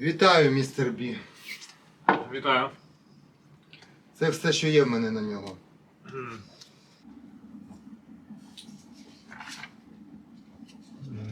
Вітаю, містер Бі. Вітаю. Це все, що є в мене на нього.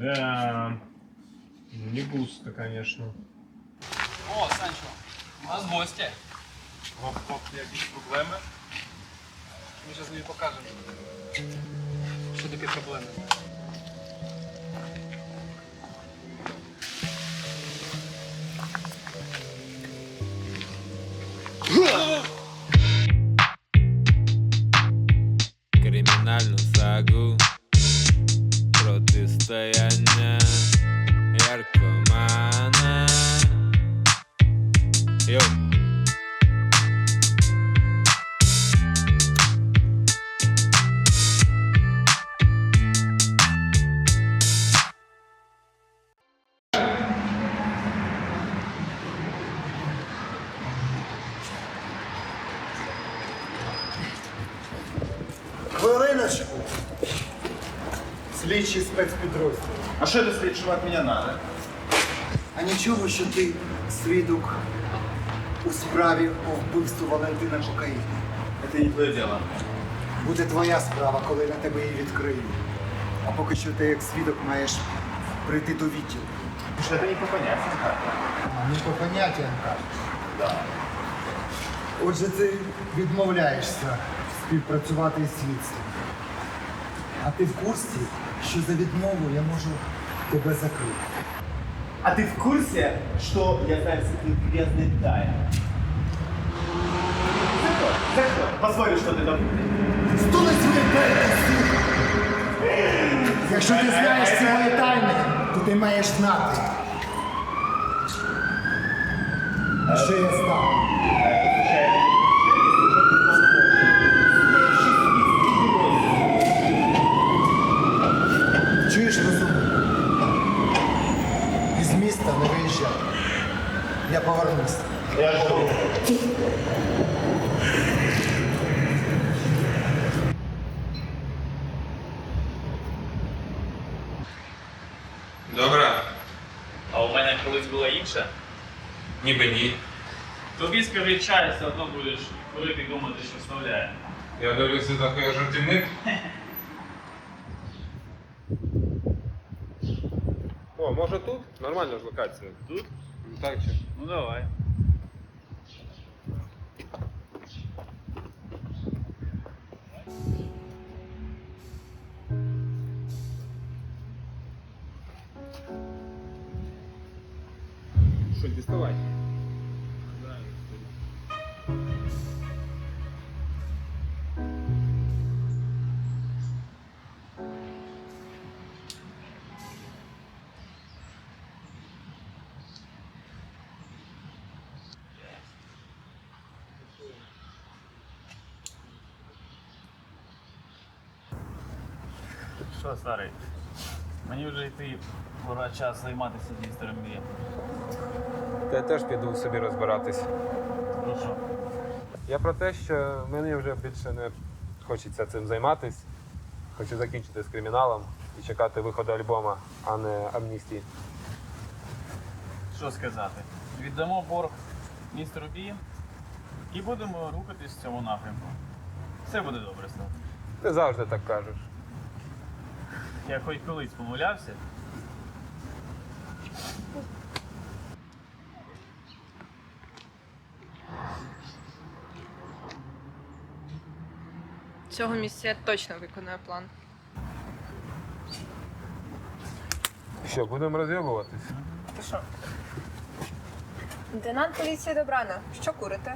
Да. Не густо, конечно. О, Санчо, у нас гості. Оп-оп, якісь проблеми. Ми зараз тобі покажемо. Що таке проблеми? Хвилиночку. Слідчий спецпідрозділ. А что это слідчого от меня надо? А нічого, що ти свідок у справі по вбивству Валентина Кокаїна. Это не твое дело. Буде твоя справа, коли на тебе її відкриють. А поки що ти як свідок маєш прийти до відділу. Слушай, это не по понятиям как-то. А не по поняттям кажеш. Да. Отже, ти відмовляєшся співпрацювати із слідством. А ти в курсі, що за відмову я можу тебе закрити. А ты в курсе, что я знаю все твои грязные тайны? За что? За что? Позволь, что ты там... Стули свої перед Якщо ти знаєш ці мої тайни, то ти маєш знати. Що я став? Чуєш розумно? Із міста не виїжджай. Я повернуся. Я жду. Добре. А у мене колись була інша. Ніби ні. Тобі скажи чай, все одно будеш курити думати, що вставляє. Я дивлюся, такий жартівник. О, може тут? Нормальна ж локація. Тут? Так чи? Ну давай. Що, старий? Мені вже йти пора час займатися містером. Та я теж піду собі розбиратись. Ну що? Я про те, що мені вже більше не хочеться цим займатись. Хочу закінчити з криміналом і чекати виходу альбома, а не амністії. Що сказати? Віддамо борг містеру Бі і будемо рухатись в цьому напрямку. Все буде добре, Став. Ти завжди так кажеш. Я хоч колись помилявся. Цього місця я точно виконую план. Що, будемо роз'єбуватись? Ти що? Лейтенант поліції Добрана, що курите?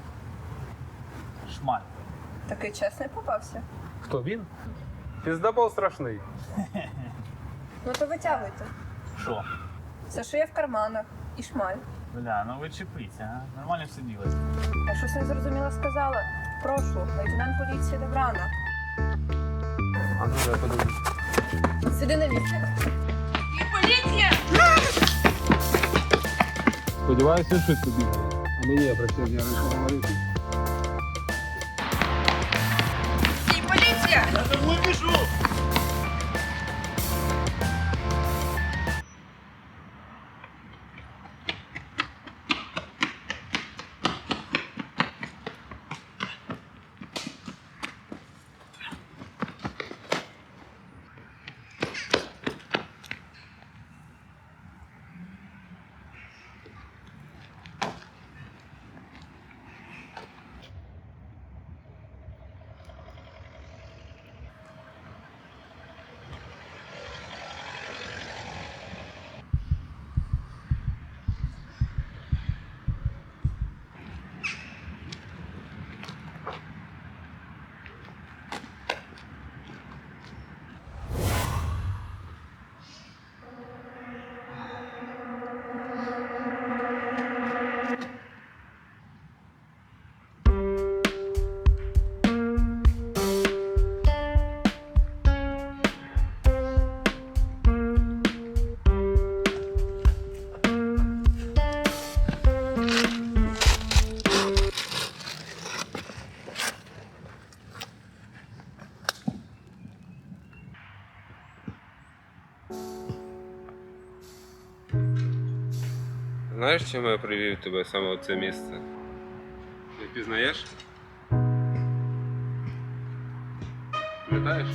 Шмаль. Такий чесний попався. Хто він? Піздабол страшний. Ну то витягуйте. Що? Це що є в карманах і шмаль. Бля, ну ви чіпіться, а? Нормально все ділиться. Я щось незрозуміло сказала. Прошу, лейтенант поліції Добрана. А ну я подивлюсь. Сиди на місце. Сподіваюся, що тобі. А мені я про що я не говорити. Поліція! Я тобою біжу! Знаєш, чому я привів тебе саме в це місце? Не пізнаєш? Пам'ятаєш?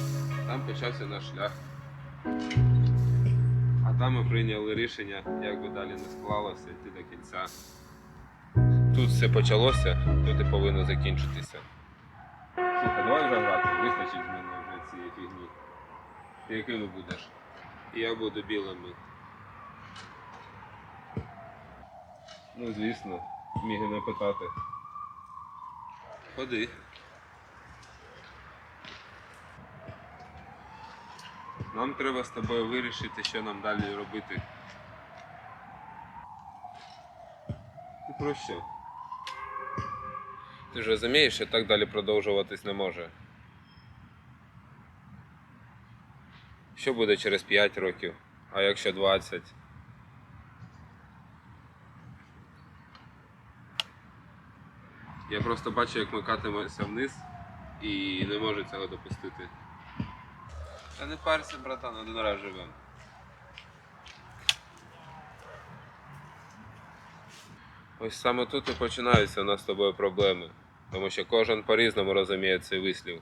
Там почався наш шлях. А там ми прийняли рішення, як би далі не склалося, йти до кінця. Тут все почалося, тут і повинно закінчитися. Слухай, давай вже грати, вистачить з мене вже цієї фігні. Ти якими будеш? І я буду білими. Ну, звісно, міг і не питати. Ходи. Нам треба з тобою вирішити, що нам далі робити. Ти про що? Ти ж розумієш, що так далі продовжуватись не може. Що буде через 5 років, а якщо 20? Я просто бачу, як ми катимося вниз і не можу цього допустити. Та не парся, братан, один раз живем. Ось саме тут і починаються у нас з тобою проблеми, тому що кожен по-різному розуміє цей вислів.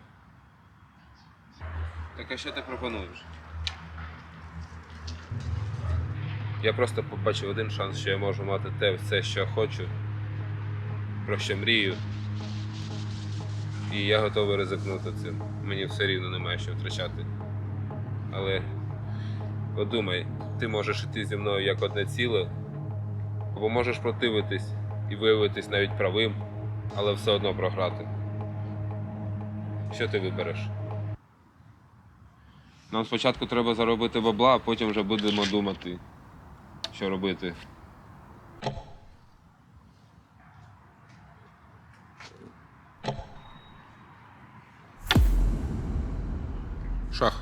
Так а що ти пропонуєш? Я просто побачив один шанс, що я можу мати те все, що хочу, про що мрію. І я готовий ризикнути цим. Мені все рівно немає що втрачати. Але подумай, ти можеш іти зі мною як одне ціле, або можеш противитись і виявитись навіть правим, але все одно програти. Що ти вибереш? Нам спочатку треба заробити бабла, а потім вже будемо думати, що робити. Шах.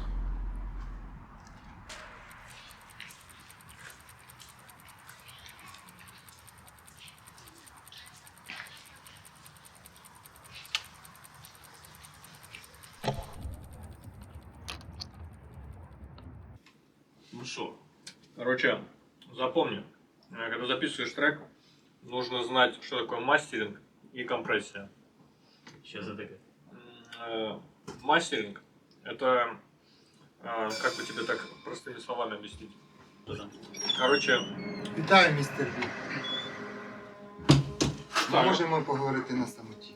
Ну что? Короче, запомни, э, когда записываешь трек, нужно знать, что такое мастеринг и компрессия. Що за таке? М, э, Мастеринг – это, э, как бы тебе так простыми словами объяснить. Короче, Вітаю, містер Бі. Ми Так. можемо поговорити на самоті.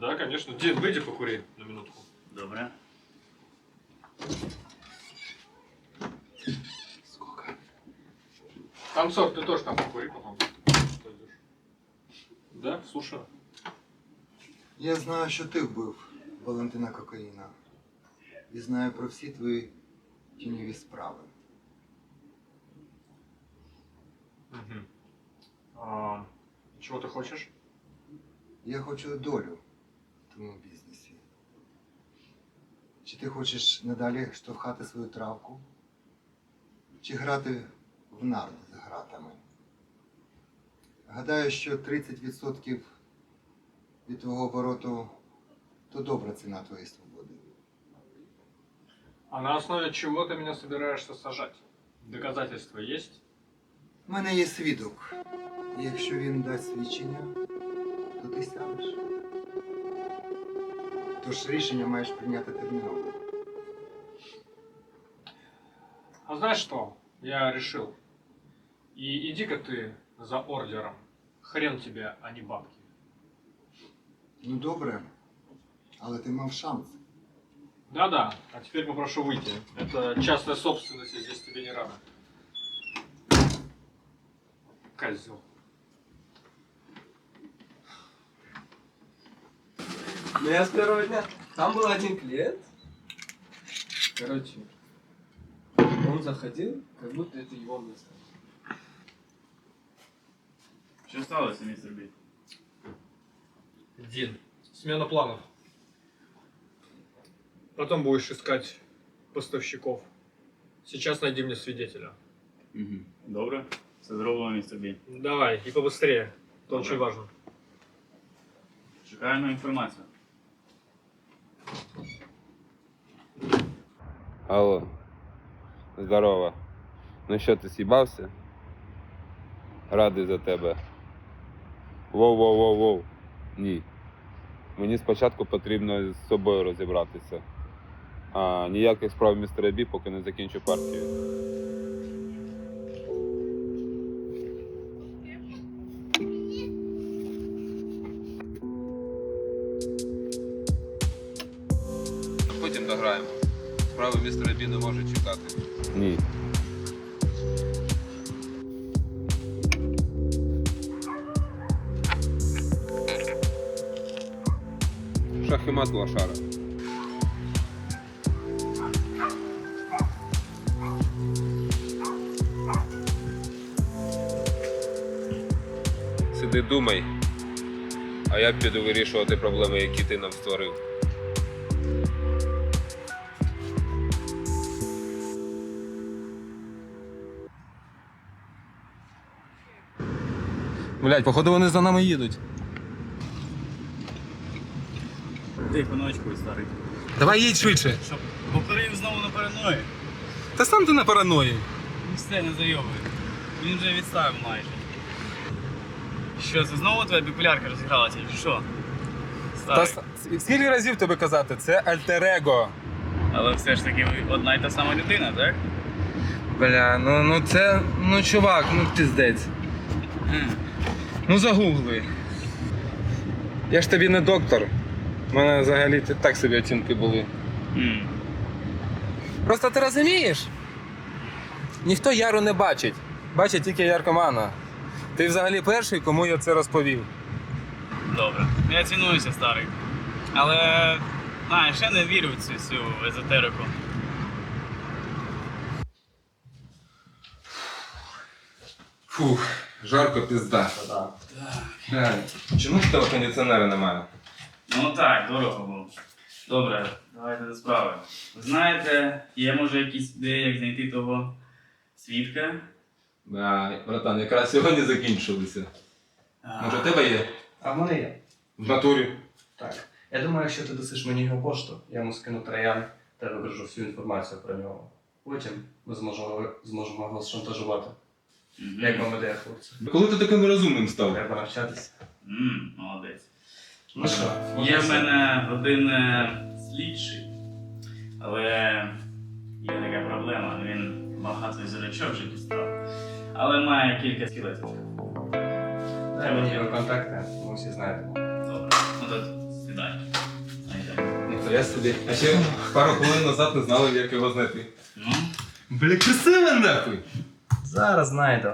да, конечно. Дин, выйди покури на минутку. Добре. Танцор, ты тоже там покури потом. пойдешь. Да, слушаю. Я знаю, що ти вбив Валентина Кокаїна. І знаю про всі твої тіньові справи. Мгм. А, чего ты хочешь? Я хочу долю в твоєму бізнесі. Чи ти хочеш надалі штовхати свою травку? Чи грати в нарди з? Гадаю, що 30% від твого обороту то добра ціна твоєї свободи. А на основе чего ты меня собираешься сажать? Доказательства есть? У мене є свідок. І якщо він дасть свідчення, то ти сядеш. Тож рішення маєш прийняти терміново. А знаешь что? Я решил. И иди-ка ты за ордером. Хрен тебе, а не бабки. Ну добре, але ти мав шанс. Да-да, а теперь попрошу выйти. Это частная собственность, и здесь тебе не рано. Козел. Ну я с первого дня. Там был один клиент. Короче, он заходил, как будто это его место. Що сталося, містер Бі? Дин, смена планов. Потом будешь искать поставщиков. Сейчас найди мне свидетеля. Угу. Добре. Все зроблено, містер Бі. Давай, и побыстрее. Это Добре. очень важно. Чекаю на інформацію. Алло. Здорово. Ну що, ти с'їбався? радий за тебе. Воу-воу-воу-воу. Ні. Мені спочатку потрібно з собою розібратися. А ніяких справ містера Бі, поки не закінчу партію. Потім дограємо. Справи містера Бі не можуть чекати. Ні. Мат лошара. Сиди думай, а я піду вирішувати проблеми, які ти нам створив. Блять, походу вони за нами їдуть. Тихо, ночкою, старий. Давай їдь швидше. Щоб повторив знову на параної. Та сам ти на параної. Ну все, не зайобуй. Він вже відставив майже. Що, це знову твоя біполярка розігралася, чи що? Та Старий. с- скільки разів тобі казати? Це альтер-его. Але все ж таки ви одна й та сама людина, так? Бля, ну, ну це. Ну чувак, ну піздець. Ну загугли. Я ж тобі не доктор. У мене взагалі так собі оцінки були. М. Просто ти розумієш? Ніхто яру не бачить. Бачить тільки яркомана. Ти взагалі перший, кому я це розповів. Добре. Я цінуюся, старий. Але, знаєш, я не вірю в цю всю езотерику. Фух, жарко пізда. Так. Чому ж того кондиціонера немає? Ну так, дорого було. Добре, давайте до справи. Ви знаєте, є може якісь ідеї, як знайти того свідка? А, братан, якраз сьогодні закінчилися. Може, у тебе є? А в мене є. В натурі. Так. Я думаю, якщо ти дасиш мені його пошту, я йому скину троян та викажу всю інформацію про нього. Потім ми зможемо, зможемо його шантажувати. Мгм. Як вам ідея, хлопці? Коли ти таким розумним став? Треба навчатися. М, молодець. Ну що, Є в мене один е, слідчий, але є така проблема. Він багато зірочок вже дістав. Але має кілька скелетів. дай мені його контакти, ми всі знаємо. Добре. Ну сідай. Найдемо. Собі. А ще пару хвилин назад не знали, як його знайти. Ну, Бля, красиве нахуй! Зараз знайду.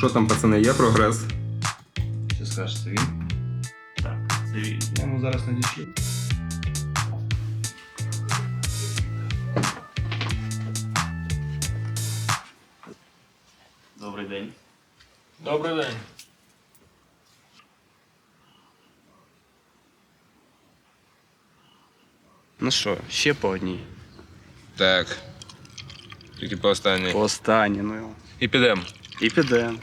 що там, пацани, є прогрес? Що скажеш, це він? так, це він. Я йому зараз надішлю. Добрий день. Добрий день. Ну що, ще по одній. Так. Тільки по останній. Останній, ну. І підемо. І підемо.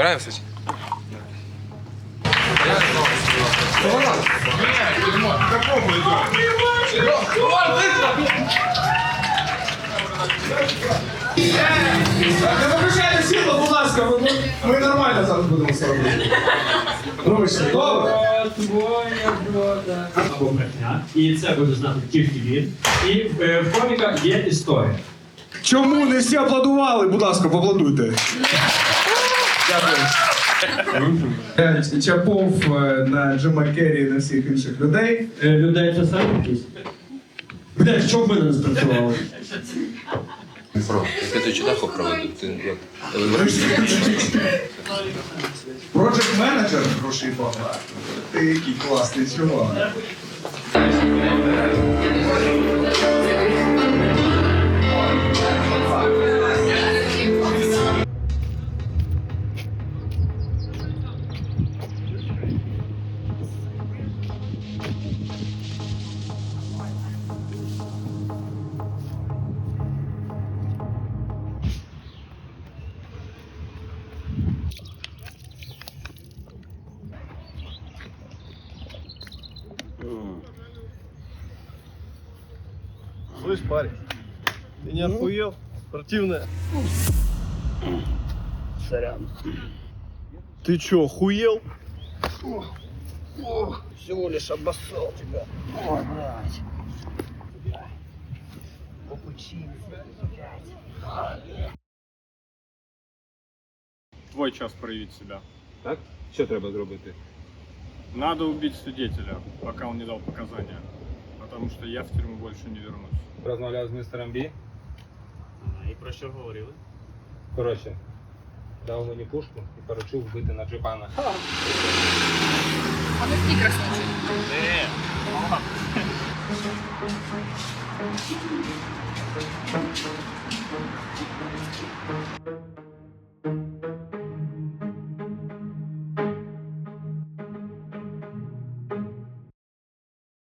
Збираємося? Не виключайте світло, будь ласка, ми, нормально зараз будемо все робити. Вибачте, добре? або брехня, і це буде знати тільки він. І е, в коміка є історія. Чому не всі аплодували? Будь ласка, поаплодуйте. Дякую. Чапов е, на Джима Керрі і на всіх інших людей. Е, людей це саме якісь. Блять, що в мене не спрацювало? Ти проведу. Project менеджер грошей багато. Ти який класний чувак. Слышь, парень, ты не охуел? Спортивная. Сорян. Ты чё, охуел? Всего лишь обоссал тебя. Ой, блядь. Твой час проявить себя. Так? Що треба зробити? Надо убить свидетеля, пока он не дал показания. Потому что я в тюрьму больше не вернусь. Розмовляв з містером Бі. І про що говорили? Коротше, дав мені пушку і поручив вбити на джипана. А всі краснючі. Э,